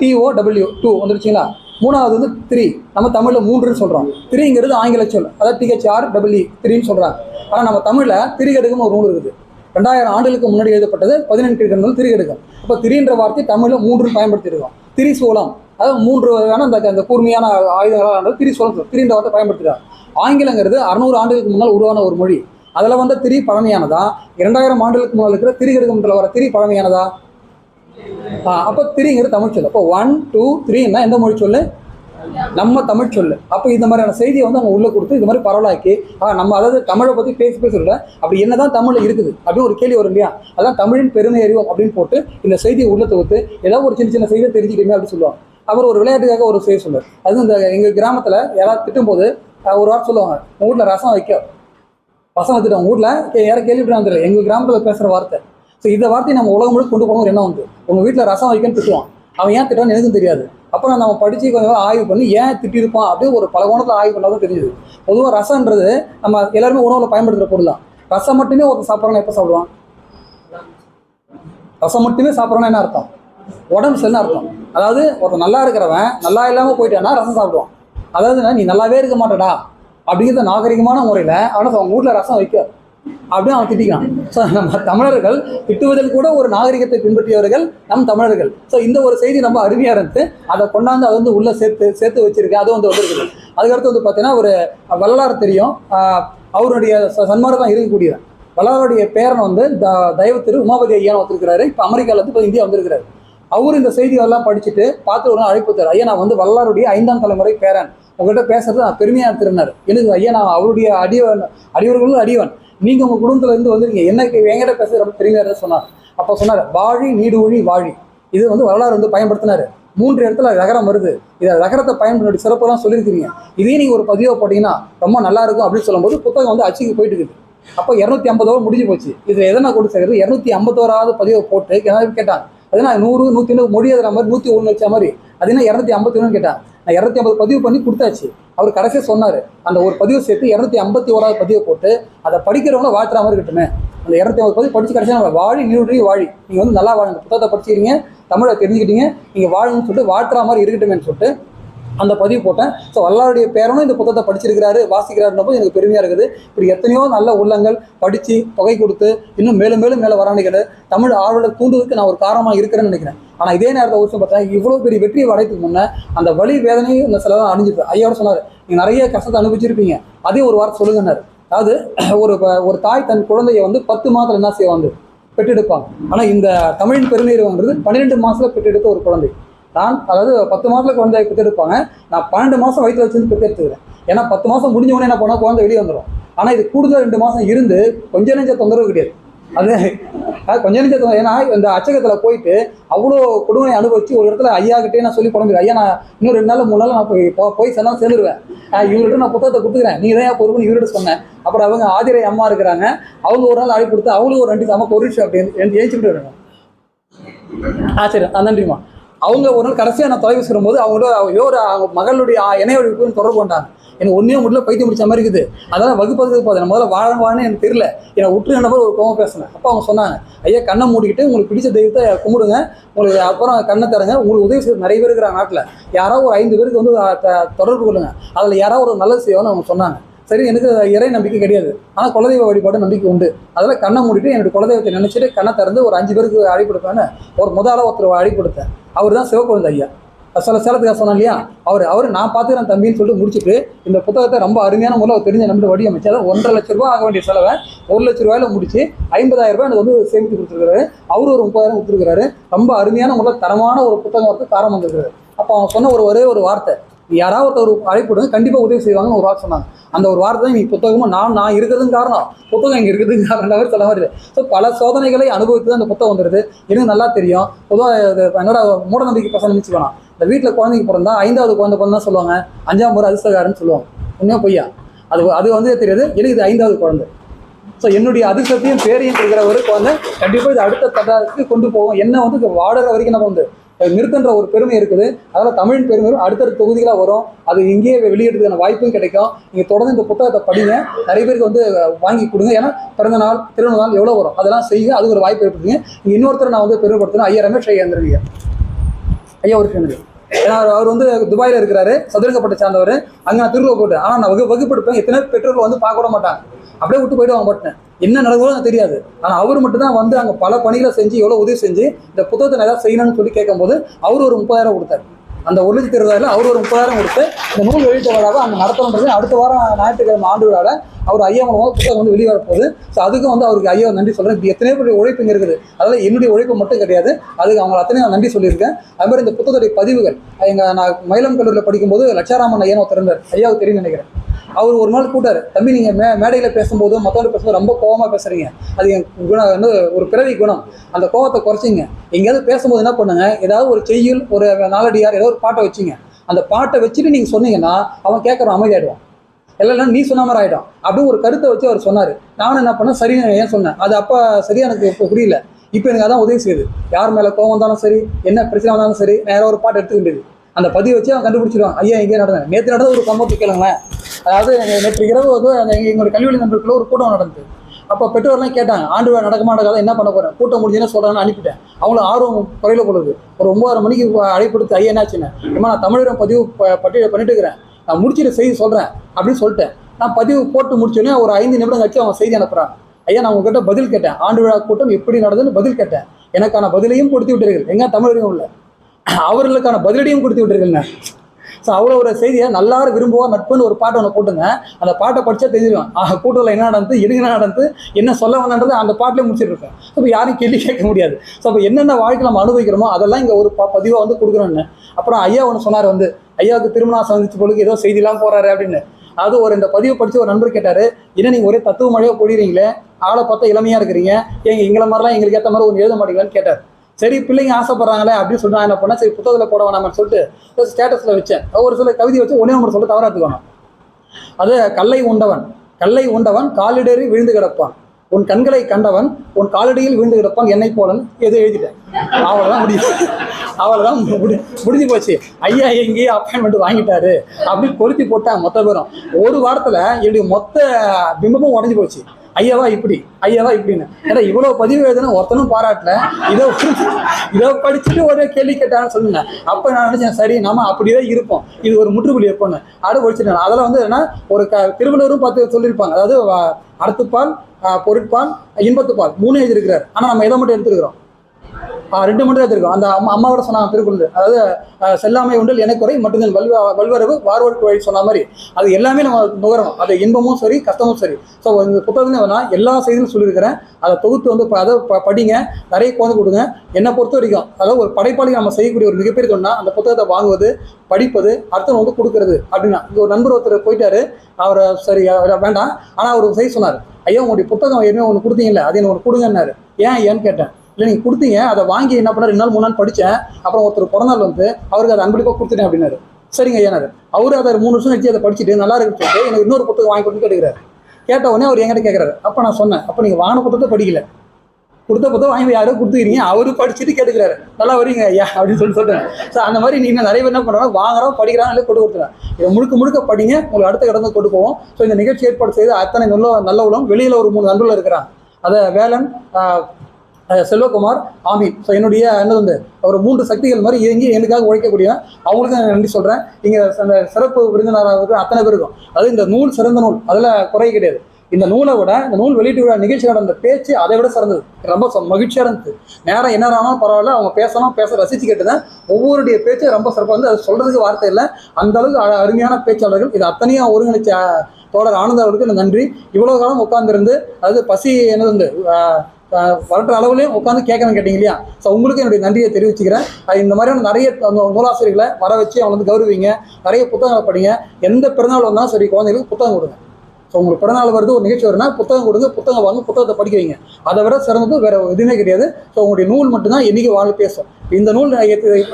T O W. Two. வந்துருச்சுங்களா மூணாவது வந்து த்ரீ. நம்ம தமிழில் மூன்றுன்னு சொல்கிறோம் த்ரீங்கிறது ஆங்கில சொல். அதாவது டிஹெச்ஆர் டபிள்யூ த்ரீன்னு சொல்கிறாங்க ஆனால் நம்ம தமிழில் திரிகடுக்குன்னு ஒரு ரூல் இருக்குது. ரெண்டாயிரம் ஆண்டுகளுக்கு முன்னாடி எழுதப்பட்டது பதினெட்டு கிழங்கள் திரிகடுக்கம் அப்போ திரின்ற வார்த்தை தமிழில் மூன்று பயன்படுத்தியிருக்கோம் திரிசூலம் அதாவது மூன்று வகையான அந்த அந்த கூர்மையான ஆயுதங்களாக திரிசூலம் சொல்றோம். திரின்ற வார்த்தை பயன்படுத்திருக்காங்க. ஆங்கிலங்கிறது அறுநூறு ஆண்டுகளுக்கு முன்னால் உருவான ஒரு மொழி. அதில் வந்த திரி பழமையானதா? இரண்டாயிரம் ஆண்டுகளுக்கு முன்னால் இருக்கிற திரிகடுக்கம்ன்ற வர திரி பழமையானதா? அப்போ திரிங்கிறது தமிழ் சொல்லு அப்போ ஒன் டூ த்ரீன்னா எந்த மொழி சொல்லு? நம்ம தமிழ் சொல்லு. அப்போ இந்த மாதிரியான செய்தியை வந்து அவங்க உள்ளே கொடுத்து இது மாதிரி பரவலாக்கி ஆ நம்ம அதாவது தமிழை பற்றி பேசி பேசி அப்படி அப்படி என்னதான் தமிழில் இருக்குது அப்படின்னு ஒரு கேள்வி வரும் இல்லையா? அதான் தமிழின் பெருமை அறிவோம் அப்படின்னு போட்டு இந்த செய்தியை உள்ளே தொகுத்து ஏதாவது ஒரு சின்ன சின்ன செய்தியை தெரிஞ்சுக்கிட்டீங்க அப்படின்னு சொல்லுவாங்க. அவர் ஒரு விளையாட்டுக்காக ஒரு செய்தி சொல்லுவார் அது இந்த எங்கள் கிராமத்தில் யாராவது திட்டும்போது ஒரு வாரம் சொல்லுவாங்க. உங்கள் வீட்டில் ரசம் வைக்க. ரசம் வச்சுட்டு உங்கள் வீட்டில் யாரும் கேள்விப்பட்டு வந்துடல எங்கள் கிராமத்தில் பேசுகிற வார்த்தை. ஸோ இந்த வார்த்தையை நம்ம உலகம் முழுக்க கொண்டு போகணும் என்ன வந்து உங்கள் வீட்டில் ரசம் வைக்கன்னு திட்டுவான். அவன் ஏன் திட்டான்னு எனக்கும் தெரியாது. அப்புறம் நம்ம படித்து கொஞ்சம் ஆய்வு பண்ணி ஏன் திட்டிருப்பான் அப்படின்னு ஒரு பல கோணத்தில் ஆய்வு பண்ணாதான் தெரிஞ்சுது. பொதுவாக ரசம்ன்றது நம்ம எல்லாருமே உணவில் பயன்படுத்துகிற பொருள் தான் ரசம் மட்டுமே ஒரு சாப்பிட்றாங்க எப்போ சாப்பிடுவான்? ரசம் மட்டுமே சாப்பிட்றோன்னா என்ன அர்த்தம்? உடம்பு சரின்னு அர்த்தம். அதாவது ஒருத்தன் நல்லா இருக்கிறவன் நல்லா இல்லாமல் போயிட்டான்னா ரசம் சாப்பிடுவான். அதாவது நீ நல்லாவே இருக்க மாட்டடா அப்படிங்கிறத நாகரிகமான முறையில் அவனை அவங்க வீட்டில் ரசம் வைக்க அப்படின்னு அவன் திட்டிக்கான் ஸோ நம்ம தமிழர்கள் திட்டுவதில் கூட ஒரு நாகரிகத்தை பின்பற்றியவர்கள் நம் தமிழர்கள். ஸோ இந்த ஒரு செய்தி ரொம்ப அருமையாக இருந்து அதை கொண்டாந்து அதை வந்து உள்ளே சேர்த்து சேர்த்து வச்சிருக்கு. அதுவும் வந்து வந்துருக்குது. அதுக்கடுத்து வந்து பார்த்தீங்கன்னா ஒரு வரலாறு தெரியும். அவருடைய ச- சன்மார்க்கம் தான் இருக்கக்கூடியது வல்லாருடைய பேரன் வந்து த- தயவு திரு உமாபதி ஐயான்னு வந்திருக்கிறாரு இப்போ அமெரிக்காவிலேருந்து இப்போ இந்தியா வந்திருக்கிறாரு. அவர் இந்த செய்திகளெல்லாம் படிச்சுட்டு பார்த்து ஒரு நாள் அழைப்பு தரார் ஐயா நான் வந்து வல்லாருடைய ஐந்தாம் தலைமுறை பேரன். உங்கள்கிட்ட பேசுறது நான் பெருமையாக திருநார் எனக்கு ஐயா நான் அவருடைய அடியவன் அடியவர்களும் அடியவன். நீங்கள் உங்கள் குடும்பத்துல இருந்து வந்திருக்கீங்க. என்ன என்கிட்ட பேசுறது ரொம்ப பெருமையாக சொன்னார். அப்போ சொன்னார் வாழி நீடுவழி வாழி. இது வந்து வரலாறு வந்து பயன்படுத்தினாரு. மூன்று இடத்துல ரகரம் வருது. இதை ரகரத்தை பயன்படுத்தி சிறப்புலாம் சொல்லியிருக்கிறீங்க இதே நீங்கள் ஒரு பதிவாக போட்டிங்கன்னா ரொம்ப நல்லா இருக்கும் அப்படின்னு சொல்லும்போது புத்தகம் வந்து அச்சுக்கு போயிட்டு இருக்குது. அப்போ இரநூத்தி ஐம்பதோடு முடிஞ்சு போச்சு. இதில் எதை நான் கொண்டு சேர்க்குறது? இரநூத்தி ஐம்பத்தோராவது பதிவை போட்டு எல்லாரும் கேட்டாங்க. அது நான் நூறு நூற்றி நூறு மொழி எழுதுற மாதிரி நூற்றி ஒன்று வச்ச மாதிரி. அது என்ன இரநூத்தி ஐம்பத்தி ஒன்று கேட்டான் நான் இரநூத்தி ஐம்பது பதிவு பண்ணி கொடுத்தாச்சு. அவர் கடைசியாக சொன்னார் அந்த ஒரு பதிவு சேர்த்து இரநூத்தி ஐம்பத்தி ஓராவது பதிவை போட்டு அதை படிக்கிறவங்கள வாழ்த்துற மாதிரி இருக்கட்டுமே. அந்த இரநூத்தி ஐம்பது பதிவு படித்து கடைசியாக வாழி நீடுறி வாழி. நீங்கள் வந்து நல்லா வாழுங்க. புத்தகத்தை படிச்சிருக்கீங்க தமிழை தெரிஞ்சுக்கிட்டீங்க நீங்கள் வாழணும்னு சொல்லிட்டு வாழ்த்துற மாதிரி இருக்கட்டுமேன்னு சொல்லிட்டு அந்த பதிவு போட்டேன். ஸோ வல்லாருடைய பேரனும் இந்த புத்தகத்தை படிச்சிருக்கிறாரு வாசிக்கிறாருன்றப்போ எனக்கு பெருமையாக இருக்குது. இப்படி எத்தனையோ நல்ல உள்ளங்கள் படித்து தொகை கொடுத்து இன்னும் மேலும் மேலும் மேலே வரானிகள் தமிழ் ஆர்வலர் தூண்டுவதற்கு நான் ஒரு காரணமாக இருக்கிறேன்னு நினைக்கிறேன். ஆனால் இதே நேரத்தில் ஒரு விஷயம் பார்த்தா இவ்வளோ பெரிய வெற்றியை அடையத்துக்கு முன்னே அந்த வழி வேதனையும் இந்த சில அணிஞ்சிருப்பேன் ஐயாவோட சொன்னார் நீங்கள் நிறைய கஷ்டத்தை அனுபவிச்சிருப்பீங்க. அதே ஒரு வார்த்தை சொல்லுங்கன்னாரு. அதாவது ஒரு ஒரு தாய் தன் குழந்தைய வந்து பத்து மாதத்தில் என்ன செய்ய வந்து பெற்றெடுப்பாங்க. ஆனால் இந்த தமிழின் பெருமைங்கிறது பன்னிரெண்டு மாதத்தில் பெற்றெடுத்த ஒரு குழந்தை. நான் அதாவது பத்து மாதத்தில் குழந்தை பெற்றெடுப்பாங்க நான் பன்னெண்டு மாதம் வயிற்றுல வச்சு பெற்றெடுத்துக்கிறேன் ஏன்னா பத்து மாதம் முடிஞ்ச உடனே என்ன பண்ணா குழந்தை வெளியே வந்துடும் ஆனால் இது கூடுதல் ரெண்டு மாதம் இருந்து கொஞ்சம் நெஞ்ச தொந்தரவு கிடையாது. அது கொஞ்சம் நெஞ்ச தொந்தரவு. ஏன்னா இந்த அச்சகத்தில் போயிட்டு அவ்வளோ கொடுமையை அனுபவிச்சு ஒரு இடத்துல ஐயா கிட்டே நான் சொல்லி குழம்புறேன் ஐயா நான் இன்னும் ரெண்டு நாள் மூணு நாள் நான் போய் போய் சொன்னால் சேர்ந்துருவேன். இவர்கிட்ட நான் புத்தகத்தை கொடுத்துக்கிறேன். நீ தான் பொறுப்புன்னு இவர்கிட்ட சொன்னேன். அப்புறம் அவங்க ஆதிரை அம்மா இருக்கிறாங்க. அவங்க ஒரு நாள் அழைப்பு கொடுத்து அவங்களும் ஒரு ரெண்டு நமக்கு ஒரு விஷயம் அப்படி ஏஞ்சிக்கிட்டு வருங்க ஆ சரி. ஆ நன்றிம்மா. அவங்க ஒரு நாள் கடைசியாக நான் தொலைவு சொல்லும்போது அவங்களோட ஐயோ ஒரு அவங்க மகளுடைய இணையோட தொடர்பு கொண்டாங்க. எனக்கு ஒன்றே முடியல பைத்தியம் முடிச்ச மாதிரி இருக்குது. அதெல்லாம் வகுப்பதுக்கு போதும் நான் முதல்ல வாழ வாழன்னு எனக்கு தெரியல. என்னை விட்டு என்ன ஒரு கோவம் பேசினேன். அப்போ அவங்க சொன்னாங்க ஐயா கண்ணை மூடிக்கிட்டு உங்களுக்கு பிடிச்ச தெய்வத்தை கும்பிடுங்க. உங்களுக்கு அப்புறம் கண்ணை தரங்க உங்களுக்கு உதவி செய்ய நிறைய பேர் இருக்கிற நாட்டில். யாராவது ஒரு ஐந்து பேருக்கு வந்து தொடர்பு கொள்ளுங்க. அதில் யாராவது ஒரு நல்லது செய்யணும்னு அவங்க சொன்னாங்க. சரி எனக்கு இறை நம்பிக்கை கிடையாது. ஆனால் குலதெய்வ வழிபாடு நம்பிக்கை உண்டு. அதில் கண்ணை மூடிட்டு என்னுடைய குலதெய்வத்தை நினச்சிட்டு கண்ணை திறந்து ஒரு அஞ்சு பேருக்கு அழைப்படுப்பேன்னு ஒரு முதல்ல ஒருத்தர் அழைப்படுத்தேன் அவர் தான் சிவக்குழந்தை ஐயா. சில சேலத்துக்காக சொன்னேன் இல்லையா? அவர் அவர் நான் பார்த்துக்கிறேன் தம்பின்னு சொல்லிட்டு முடிச்சுட்டு இந்த புத்தகத்தை ரொம்ப அருமையான முறையில் அவர் தெரிஞ்ச நம்பி வடிவமைச்சு அதாவது ஒன்றரை லட்ச ரூபா ஆக வேண்டிய செலவை ஒரு லட்ச ரூபாயில முடிச்சு ஐம்பதாயிரம் ரூபாய் எனக்கு வந்து சேமித்து கொடுத்துருக்காரு அவர் ஒரு முப்பதாயிரம் கொடுத்துருக்காரு ரொம்ப அருமையான முறையில் தரமான ஒரு புத்தகம் வந்து காரம் வந்திருக்காரு அப்போ அவன் சொன்ன ஒரு ஒரே ஒரு வார்த்தை யாராவது ஒருத்தர் ஒரு அழைப்பு கண்டிப்பாக உதவி செய்வாங்கன்னு ஒரு வார்த்தை சொன்னாங்க. அந்த ஒரு வார்த்தை தான் இன்னைக்கு புத்தகமும் நான் நான் இருக்கிறதும் காரணம். புத்தகம் இங்கே இருக்கிறதுக்கு காரணம் சொல்ல மாதிரி ஸோ பல சோதனைகளை அனுபவித்து தான் அந்த புத்தகம் வந்துடுது எனக்கு நல்லா தெரியும். பொதுவாக என்னோட மூட நம்பிக்கை பசங்க நினச்சி வேணாம் இந்த வீட்டில் குழந்தைக்கு பிறந்தா ஐந்தாவது குழந்தை பிறந்தா சொல்லுவாங்க? அஞ்சாம் முறை அதிர்ஷ்டக்காரன்னு சொல்லுவாங்க. உண்மையாக பொய்யா? அது அது வந்து தெரியாது. எனக்கு இது ஐந்தாவது குழந்தை. ஸோ என்னுடைய அதிர்ஷ்டத்தையும் பேரையும் கொடுக்குற ஒரு குழந்தை கண்டிப்பாக இது அடுத்த தட்டத்துக்கு கொண்டு போவோம் என்ன வந்து வாடகை வாடுற வரைக்கும் நம்ம வந்து நிறுத்தன்ற ஒரு பெருமை இருக்குது. அதனால் தமிழ் பெருமையும் அடுத்தடுத்த தொகுதிகளாக வரும். அது இங்கேயே வெளியிடுறதுக்கான வாய்ப்பும் கிடைக்கும். நீங்கள் தொடர்ந்து இந்த புத்தகத்தை படிங்க. நிறைய பேருக்கு வந்து வாங்கி கொடுங்க. ஏன்னா பிறந்த நாள் திருமண நாள் எவ்வளோ வரும்? அதெல்லாம் செய்யுங்க. அது ஒரு வாய்ப்பு ஏற்படுத்துங்க. இங்கே இன்னொருத்தர் நான் வந்து பெருமைப்படுத்தணும் ஐயா ரமேஷ் ஐயா இருந்திருக்கீங்க ஐயா ஒரு ஃப்ரெண்டு ஏன்னா அவர் வந்து துபாயில் இருக்கிறாரு. சதுரங்கப்பட்ட சார்ந்தவர். அங்கே நான் திருவிழா போட்டேன். ஆனால் நான் வகு வகுப்படுப்பேன். எத்தனை பெற்றோர்கள் வந்து பார்க்க விட மாட்டாங்க. அப்படியே விட்டு போயிட்டு வாங்க போட்டேன் என்ன நடக்குதோ தெரியாது. ஆனால் அவர் மட்டும் தான் வந்து அங்கே பல பணிகளை செஞ்சு எவ்வளோ உதவி செஞ்சு இந்த புத்தகத்தை நான் ஏதாவது செய்யணும்னு சொல்லி கேட்கும்போது அவர் ஒரு முப்பதாயிரம் கொடுத்தாரு. அந்த ஒரு லட்சத்தி இருபதாயிரம் அவர் ஒரு முப்பதாயிரம் கொடுத்து இந்த நூல் வெளியிட்ட விழாவை அங்கே நடத்தணுன்றது அடுத்த வாரம் ஞாயிற்றுக்கிழமை ஆண்டு விழாவில் அவர் ஐயா மூலமாக புத்தகம் வந்து வெளியே வரப்போகுது. ஸோ அதுக்கும் வந்து அவருக்கு ஐயா நன்றி சொல்கிறேன் எத்தனையோ எத்தனை பேருடைய உழைப்பு இங்கே இருக்குது. அதனால் என்னுடைய உழைப்பு மட்டும் கிடையாது. அதுக்கு அவங்க அத்தனை நான் நன்றி சொல்லியிருக்கேன். அது மாதிரி இந்த புத்தகத்துடைய பதிவுகள் எங்கள் நான் மயிலம் கல்லூரியில் படிக்கும்போது லட்சாராமன் ஐயன் ஒருத்தர் இருந்தார். ஐயாவுக்கு தெரியும் நினைக்கிறேன். அவர் ஒரு நாள் கூட்டார் தம்பி நீங்கள் மே மேடையில் பேசும்போது மற்றவங்க பேசும்போது ரொம்ப கோவமாக பேசுகிறீங்க அது என் குணம் வந்து ஒரு பிறவி குணம். அந்த கோவத்தை குறைச்சிங்க. எங்கேயாவது பேசும்போது என்ன பண்ணுங்கள் ஏதாவது ஒரு செய்யுள் ஒரு நாலடியார் ஏதோ ஒரு பாட்டை வச்சிங்க. அந்த பாட்டை வச்சுட்டு நீங்கள் சொன்னீங்கன்னா அவன் கேட்குறவன் அமைதியாயிடுவான். இல்லைன்னா நீ சொன்ன மாதிரி ஆகிடும் அப்படி ஒரு கருத்தை வச்சு அவர் சொன்னார். நானும் என்ன பண்ணேன்? சரி ஏன் சொன்னேன்? அது அப்போ சரியாக எனக்கு இப்போ புரியல. இப்போ எனக்கு அதான் உதவி செய்யுது. யார் மேலே கோவம் வந்தாலும் சரி என்ன பிரச்சனை வந்தாலும் சரி நேராக ஒரு பாட்டு எடுத்துக்கிட்டு அந்த பதிவு வச்சு அவன் கண்டுபிடிச்சிருவான் ஐயா எங்கேயே நடந்தேன். நேற்று நடந்த ஒரு சம்பவத்தை கேளுங்களேன். அதாவது நேற்று இரவு வந்து அந்த எங்களுடைய கல்வி நண்பர்களுக்குள்ள ஒரு கூட்டம் நடந்தது. அப்போ பெற்றோர்லாம் கேட்டாங்க ஆண்டு விழா நடக்க நடக்காத என்ன பண்ண போகிறேன் கூட்டம் முடிஞ்சுன்னு சொல்கிறான்னு அனுப்பிட்டேன். அவங்களும் ஆர்வம் குறையில கொள்ளுது ஒரு ஒன்பதரை மணிக்கு அழைப்படுத்து ஐயா என்னாச்சுன்னு? ஏமா நான் தமிழகம் பதிவு பட்டியல் பண்ணிட்டு இருக்கிறேன் நான் முடிச்சிட்டு செய்தி சொல்கிறேன் அப்படின்னு சொல்லிட்டேன். நான் பதிவு போட்டு முடிச்சோன்னே ஒரு ஐந்து நிமிடம் கழிச்சு அவன் செய்தி அனுப்புகிறான் ஐயா நான் உங்ககிட்ட பதில் கேட்டேன். ஆண்டு விழா கூட்டம் எப்படி நடந்ததுன்னு பதில் கேட்டேன். எனக்கான பதிலையும் கொடுத்து விட்டீர்கள் எங்க தமிழரையும் உள்ள? அவர்களுக்கான பதிலடியும் கொடுத்து விட்டீர்கள் ஸோ அவ்வளோ ஒரு செய்தியை நல்லாரும் விரும்புவோம் நட்புன்னு ஒரு பாட்டை ஒன்று போட்டுங்க. அந்த பாட்டை படித்தா தெரிஞ்சிடும் கூட்டத்தில் என்ன நடந்து எதுக்கு என்ன நடந்து என்ன சொல்ல வந்தன்றது அந்த பாட்டிலே முடிச்சிட்டு இருக்கேன் ஸோ இப்போ யாரும் கேள்வி கேட்க முடியாது. ஸோ அப்போ என்னென்ன வாழ்க்கை நம்ம அனுபவிக்கிறோமோ அதெல்லாம் இங்கே ஒரு ப பதிவாக வந்து கொடுக்குறோன்னு அப்புறம் ஐயா ஒன்று சொன்னார் வந்து ஐயாவுக்கு திருமணம் சந்திச்சு பொழுது ஏதோ செய்திலாம் போகிறாரு அப்படின்னு. அது ஒரு இந்த பதிவு படித்து ஒரு நண்பர் கேட்டார் என்ன நீங்கள் ஒரே தத்துவ மழையாக போடுறீங்களே ஆளை பார்த்தா இளமையாக இருக்கிறீங்க. எங்கள் எங்களை மாதிரிலாம் எங்களுக்கு ஏற்ற மாதிரி ஒன்று எழுத மாட்டீங்களான்னு கேட்டார். சரி பிள்ளைங்க ஆசைப்படுறாங்களே அப்படின்னு சொல்லிட்டு நான் என்ன பண்ணேன் சரி புத்தகத்தில் போட வேணாம்னு சொல்லிட்டு ஸ்டேட்டஸில் வச்சேன். ஒரு சில கவிதை வச்சு ஒன்னே ஒன்று சொல்ல தவறாத்துக்கணும் அது கல்லை உண்டவன் கல்லை உண்டவன் காலிடறி விழுந்து கிடப்பான். உன் கண்களை கண்டவன் உன் காலடியில் விழுந்து கிடப்பான். என்னை போலன்னு எதோ எழுதிட்டேன். அவ்வளோதான் முடியும் அவ்வளோதான் முடி முடிஞ்சு போச்சு. ஐயா எங்கேயே அப்பாயின்மெண்ட் வாங்கிட்டாரு. அப்படின்னு கொளுத்தி போட்டேன் மொத்த பேரும். ஒரு வாரத்தில் என்னுடைய மொத்த பிம்பமும் உடஞ்சி போச்சு. ஐயாவா இப்படி? ஐயாவா இப்படின்னு. ஏன்னா இவ்வளோ பதிவு எழுதுனா ஒருத்தனும் பாராட்டல. இதோ இதை படிச்சுட்டு ஒரே கேள்வி கேட்டான்னு சொல்லுங்க. அப்போ நான் நினைச்சேன் சரி நாம அப்படியே இருப்போம். இது ஒரு முற்றுப்புள்ளி எப்போன்னு அடு ஒழிச்சிட்டேன் அதில் வந்து என்ன ஒரு க திருவள்ளுவரும் பார்த்து சொல்லியிருப்பாங்க. அதாவது வ- பொருட்பால் இன்பத்துப்பால் மூணு எழுதியிருக்கிறார். ஆனால் நம்ம இதை மட்டும் எடுத்துருக்கிறோம். ரெண்டு மட்டும் தான் இருக்கும். அந்த அம்மா அம்மாவோட சொன்னாங்க திருக்குறள். அதாவது செல்லாமை உண்டல் எனக்குறை மட்டும்தான் வல்வ வல்வரவு வார்வருக்கு வழி சொன்ன மாதிரி. அது எல்லாமே நம்ம நுகரணும். அது இன்பமும் சரி கஷ்டமும் சரி. ஸோ இந்த புத்தகத்துல நான் எல்லா செய்தியும் சொல்லியிருக்கிறேன். அதை தொகுத்து வந்து அதை ப- படிங்க. நிறைய குழந்தை கொடுங்க. என்னை பொறுத்த வரைக்கும் அதாவது ஒரு படைப்பாளி நம்ம செய்யக்கூடிய ஒரு மிகப்பெரிய தொண்டா அந்த புத்தகத்தை வாங்குவது படிப்பது அர்த்தம் வந்து கொடுக்கறது அப்படின்னா. இங்கே ஒரு நண்பர் ஒருத்தர் போயிட்டாரு. அவரை சரி வேண்டாம். ஆனால் அவர் செய்ய சொன்னார். ஐயா உங்களுடைய புத்தகம் ஏற்கனவே ஒன்று கொடுத்தீங்கல்ல அது எனக்கு ஒன்று கொடுங்கன்னாரு. ஏன் ஏன்னு கேட்டேன். இல்லை நீங்கள் கொடுத்தீங்க அதை வாங்கி என்ன பண்ணார்? ரெண்டு நாள் மூணு நாள் படித்தேன் அப்புறம் ஒருத்தர் பிறந்தாள் வந்து அவருக்கு அதை அன்பளிப்பாக கொடுத்துட்டேன் அப்படின்னாரு. சரிங்க ஐயானாரு அவரு அதை மூணு வருஷம் கழிச்சு அதை படிச்சுட்டு நல்லா இருக்குன்னு சொல்லிட்டு எனக்கு இன்னொரு புத்தகம் வாங்கி கொடுத்து கேட்குறாரு கேட்ட உடனே அவர் என்கிட்ட கேட்குறாரு அப்போ நான் சொன்னேன் அப்போ நீங்கள் வாங்கின புத்தகத்தை படிக்கல. கொடுத்த புத்தகம் வாங்கி யாரோ கொடுத்துக்கிறீங்க அவரு படிச்சுட்டு கேட்டுக்கிறாரு. நல்லா வரீங்க ஐயா அப்படின்னு சொல்லி சொல்கிறேன் ஸோ அந்த மாதிரி நீங்கள் நிறைய பேர் என்ன பண்ணுறாங்க வாங்குறோம் படிக்கிறாங்க இல்லை கொண்டு கொடுத்துறேன் இதை முழுக்க முழுக்க படிங்க உங்களுக்கு அடுத்த கடந்து கொண்டு போவோம். ஸோ இந்த நிகழ்ச்சி ஏற்பாடு செய்து அத்தனை நல்ல நல்ல உலகம் வெளியில் ஒரு மூணு நண்பர்கள் இருக்கிறாங்க. அதை வேலன் செல்வகுமார் ஆமீன் ஸோ என்னுடைய என்னது வந்து ஒரு மூன்று சக்திகள் மாதிரி இயங்கி எனக்காக உழைக்கக்கூடிய அவங்களுக்கு நான் நன்றி சொல்கிறேன் இங்கே அந்த சிறப்பு விருந்தினராக இருக்கிற அத்தனை பேருக்கும் அது இந்த நூல் சிறந்த நூல். அதில் குறை கிடையாது. இந்த நூலை விட இந்த நூல் வெளியீட்டு விழா நிகழ்ச்சி நடந்த பேச்சு அதை விட சிறந்தது. ரொம்ப மகிழ்ச்சியாக இருந்தது நேரம் என்ன ஆனாலும் பரவாயில்ல. அவங்க பேசணும் பேச ரசித்து கேட்டுதான் ஒவ்வொருடைய பேச்சு ரொம்ப சிறப்பாக வந்து அது சொல்கிறதுக்கு வார்த்தை இல்லை. அந்த அளவுக்கு அருமையான பேச்சாளர்கள். இது அத்தனையும் ஒருங்கிணைச்ச தோழர் ஆனந்த் அவர்களுக்கு நன்றி. இவ்வளோ காலம் உட்காந்துருந்து அதாவது பசி என்னது வந்து அளவுலேயும் உட்காந்து கேட்கணும் கேட்டீங்க இல்லையா? ஸோ உங்களுக்கு என்னுடைய நன்றியை தெரிவிச்சுக்கிறேன். இந்த மாதிரியான நிறைய நூலாசிரியர்களை வர வச்சு அவங்க வந்து கௌரவிங்க. நிறைய புத்தகங்களை படிங்க. எந்த பிறநாள் வந்தாலும் சரி குழந்தைகளுக்கு புத்தகம் கொடுங்க. ஸோ உங்களுக்கு பிறநாள் வருது ஒரு நிகழ்ச்சி வரும்னா புத்தகம் கொடுங்க புத்தகம் வாங்க புத்தகத்தை படிக்க வைங்க. அதை விட சிறந்தது வேற எதுவுமே கிடையாது. ஸோ உங்களுடைய நூல் மட்டும்தான் என்றைக்கு வாழ பேசும். இந்த நூல்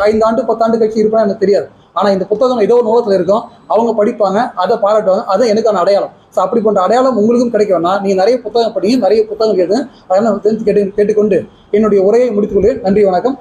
ஐந்து ஆண்டு பத்தாண்டு கழிச்சு இருப்பேன் எனக்கு தெரியாது. ஆனால் இந்த புத்தகம் ஏதோ ஒரு நூலத்தில் இருக்கும். அவங்க படிப்பாங்க அதை பாராட்டுவாங்க அதை எனக்கான அடையாளம். ஸோ அப்படிப்பட்ட அடையாளம் உங்களுக்கும் கிடைக்கும்னா நீங்கள் நிறைய புத்தகம் படிங்க நிறைய புத்தகம் கேட்டு அதனால் தெரிஞ்சு கேட்டு கேட்டுக்கொண்டு என்னுடைய உரையை முடித்துக்கொள்கிறேன் நன்றி வணக்கம்.